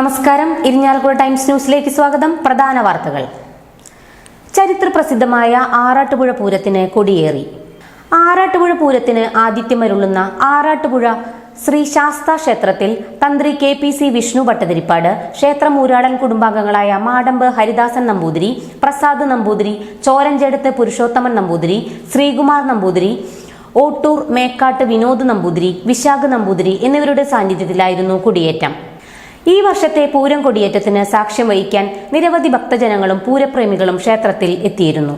നമസ്കാരം. ഇരിഞ്ഞാലക്കുട ടൈംസ് ന്യൂസിലേക്ക് സ്വാഗതം. പ്രധാന വാർത്തകൾ. ചരിത്ര പ്രസിദ്ധമായ ആറാട്ടുപുഴ പൂരത്തിന് കൊടിയേറി. ആറാട്ടുപുഴ പൂരത്തിന് ആതിഥ്യമരുളുന്ന ആറാട്ടുപുഴ ശ്രീ ശാസ്ത ക്ഷേത്രത്തിൽ തന്ത്രി K P C Vishnu Bhattathiripad ക്ഷേത്രം ഊരാടൻ കുടുംബാംഗങ്ങളായ മാടമ്പ് ഹരിദാസൻ നമ്പൂതിരി പ്രസാദ് നമ്പൂതിരി ചോരഞ്ചെടുത്ത് പുരുഷോത്തമൻ നമ്പൂതിരി ശ്രീകുമാർ നമ്പൂതിരി ഓട്ടൂർ മേക്കാട്ട് വിനോദ് നമ്പൂതിരി വിശാഖ് നമ്പൂതിരി എന്നിവരുടെ സാന്നിധ്യത്തിലായിരുന്നു കൊടിയേറ്റം. ഈ വർഷത്തെ പൂരം കൊടിയേറ്റത്തിന് സാക്ഷ്യം വഹിക്കാൻ നിരവധി ഭക്തജനങ്ങളും പൂരപ്രേമികളും ക്ഷേത്രത്തിൽ എത്തിയിരുന്നു.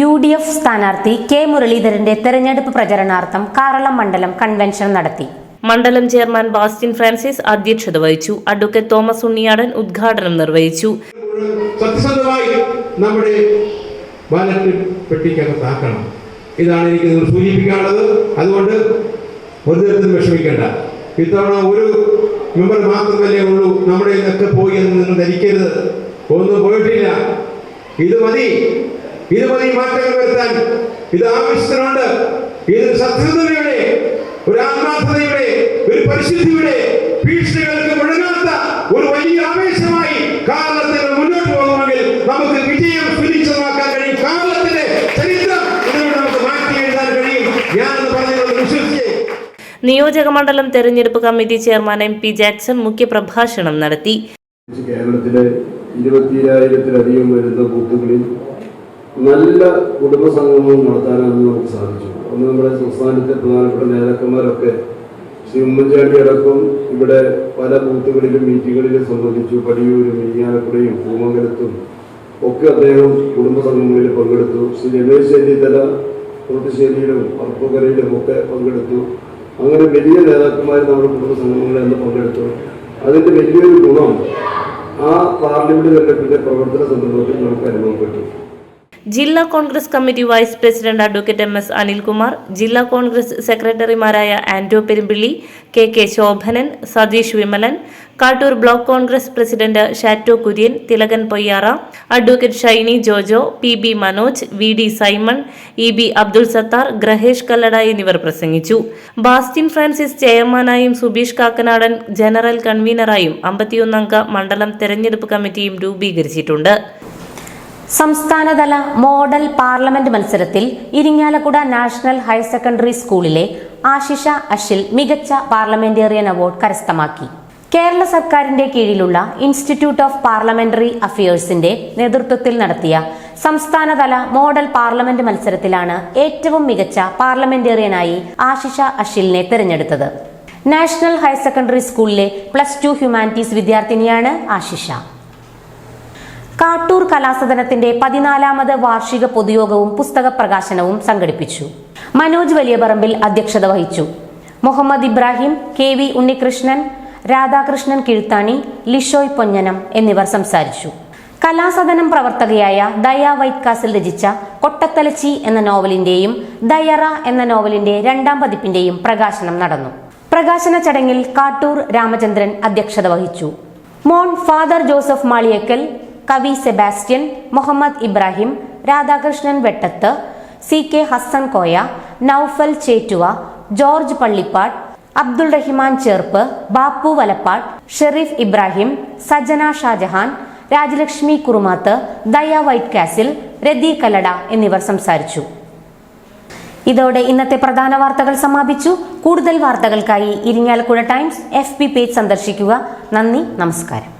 യു ഡി എഫ് സ്ഥാനാർത്ഥി കെ മുരളീധരന്റെ തെരഞ്ഞെടുപ്പ് പ്രചരണാർത്ഥം കാറളം മണ്ഡലം കൺവെൻഷൻ നടത്തി. മണ്ഡലം ചെയർമാൻ ബാസ്റ്റിൻ ഫ്രാൻസിസ് അധ്യക്ഷത വഹിച്ചു. അഡ്വക്കേറ്റ് തോമസ് ഉണ്ണിയാടൻ ഉദ്ഘാടനം നിർവഹിച്ചു. സത്യസന്ധമായി നമ്മുടെ ബാലറ്റ് പെട്ടിക്കകത്താക്കണം ഇതാണ് എനിക്ക് സൂചിപ്പിക്കാനുള്ളത്. അതുകൊണ്ട് ഒരു തരത്തിലും വിഷമിക്കേണ്ട. ഇത്തവണ ഒരു മെമ്പർ മാത്രമല്ലേ ഉള്ളൂ നമ്മുടെ ഇതൊക്കെ പോയി എന്ന് നിങ്ങൾ ധരിക്കരുത്. ഒന്നും പോയിട്ടില്ല. ഇത് മതി. ഇത് മതി മാറ്റങ്ങൾ വരുത്താൻ. ഇത് ആവശ്യത്തിനുണ്ട്. ഇത് സത്യസന്ധതയുടെ ഒരു ആത്മാർത്ഥതയുടെ ഒരു പരിശുദ്ധിയുടെ ഭീഷണികൾക്ക് മുഴങ്ങാത്ത ഒരു വലിയ ആവേശമായി കാലത്തിന് മുന്നോട്ട് പോകണമെങ്കിൽ നമുക്ക് നിയോജക മണ്ഡലം തെരഞ്ഞെടുപ്പ് committee chairman M P Jackson മുഖ്യപ്രഭാഷണം നടത്തി. കേരളത്തിലെ ഇരുപത്തിരായിരത്തിലധികം വരുന്ന ബൂത്തുകളിൽ നല്ല കുടുംബ സംഗമം നടത്താനാണ് നമുക്ക് സാധിച്ചു. അന്ന് നമ്മുടെ സംസ്ഥാനത്തെ പ്രധാനപ്പെട്ട നേതാക്കന്മാരൊക്കെ ശ്രീ ഉമ്മൻചാണ്ടി അടക്കം ഇവിടെ പല ബൂത്തുകളിലും മീറ്റിങ്ങുകളിലും സംബന്ധിച്ചു പടിയൂരും ഇരിങ്ങാലക്കുടയും പൂമംഗലത്തും ഒക്കെ അദ്ദേഹം കുടുംബ സംഗമങ്ങളിൽ പങ്കെടുത്തു. ശ്രീ രമേശ് ചെന്നിത്തല തോട്ടുശ്ശേരിയിലും അർപ്പുകരയിലും ഒക്കെ പങ്കെടുത്തു. അങ്ങനെ വലിയ നേതാക്കന്മാർ നമ്മുടെ കുടുംബ സംഗമങ്ങളിൽ നിന്ന് പങ്കെടുത്തു. അതിന്റെ വലിയൊരു ഗുണം ആ പാർലമെന്റ് തെരഞ്ഞെടുപ്പിന്റെ പ്രവർത്തന സന്ദർഭത്തിൽ നമുക്ക് അനുഭവപ്പെട്ടു. ജില്ലാ Congress committee vice president advocate M S Anilkumar ജില്ലാ കോൺഗ്രസ് സെക്രട്ടറിമാരായ Anto Perumpilly K K Shobhanan Satheesh Vimalan Kattoor block Congress president Shatto Kurian Thilakan Poyyara advocate Shiny Jojo P B Manoj V D Simon E B Abdul Sathar Grahesh Kallada എന്നിവർ പ്രസംഗിച്ചു. Bastin Francis ചെയർമാനായും Subeesh Kakkanadan general കൺവീനറായും അമ്പത്തിയൊന്നംഗ മണ്ഡലം തെരഞ്ഞെടുപ്പ് കമ്മിറ്റിയും രൂപീകരിച്ചിട്ടുണ്ട്. സംസ്ഥാനതല മോഡൽ പാർലമെന്റ് മത്സരത്തിൽ ഇരിങ്ങാലക്കുട നാഷണൽ ഹയർ സെക്കൻഡറി സ്കൂളിലെ ആശിഷ അഷിൽ മികച്ച പാർലമെന്റേറിയൻ അവാർഡ് കരസ്ഥമാക്കി. കേരള സർക്കാരിന്റെ കീഴിലുള്ള ഇൻസ്റ്റിറ്റ്യൂട്ട് ഓഫ് പാർലമെന്ററി അഫയേഴ്സിന്റെ നേതൃത്വത്തിൽ നടത്തിയ സംസ്ഥാനതല മോഡൽ പാർലമെന്റ് മത്സരത്തിലാണ് ഏറ്റവും മികച്ച പാർലമെന്റേറിയനായി ആശിഷ അഷിലിനെ തിരഞ്ഞെടുത്തത്. നാഷണൽ ഹയർ സെക്കൻഡറി സ്കൂളിലെ പ്ലസ് ടു ഹ്യൂമാനിറ്റീസ് വിദ്യാർത്ഥിനിയാണ് ആശിഷ. കാട്ടൂർ കലാസദനത്തിന്റെ പതിനാലാമത് വാർഷിക പൊതുയോഗവും പുസ്തക പ്രകാശനവും സംഘടിപ്പിച്ചു. മനോജ് വലിയപറമ്പിൽ അധ്യക്ഷത വഹിച്ചു. മുഹമ്മദ് ഇബ്രാഹിം കെ വി ഉണ്ണികൃഷ്ണൻ രാധാകൃഷ്ണൻ കിഴുത്താണി ലിഷോയ് പൊഞ്ഞനം എന്നിവർ സംസാരിച്ചു. കലാസദനം പ്രവർത്തകയായ ദയ വൈറ്റ്കാസിൽ രചിച്ച കൊട്ടത്തലച്ചി എന്ന നോവലിന്റെയും ദയറ എന്ന നോവലിന്റെ രണ്ടാം പതിപ്പിന്റെയും പ്രകാശനം നടന്നു. പ്രകാശന ചടങ്ങിൽ കാട്ടൂർ രാമചന്ദ്രൻ അധ്യക്ഷത വഹിച്ചു. മോൺ ഫാദർ ജോസഫ് മാളിയക്കൽ കവി Sebastian Muhammad Ibrahim Radhakrishnan Vettath C K Hassan Koya Noufal Chettuva George Pallippad Abdul Rahiman Cherpu Bappu Valappad Shereef Ibrahim Sajana Shajahan Rajalakshmi Kurumath Daya white castle രതി കല്ലട എന്നിവർ സംസാരിച്ചു. ഇതോടെ ഇന്നത്തെ പ്രധാന വാർത്തകൾ സമാപിച്ചു. കൂടുതൽ വാർത്തകൾക്കായി ഇരിങ്ങാലക്കുഴ ടൈംസ് എഫ് പേജ് സന്ദർശിക്കുക. നന്ദി നമസ്കാരം.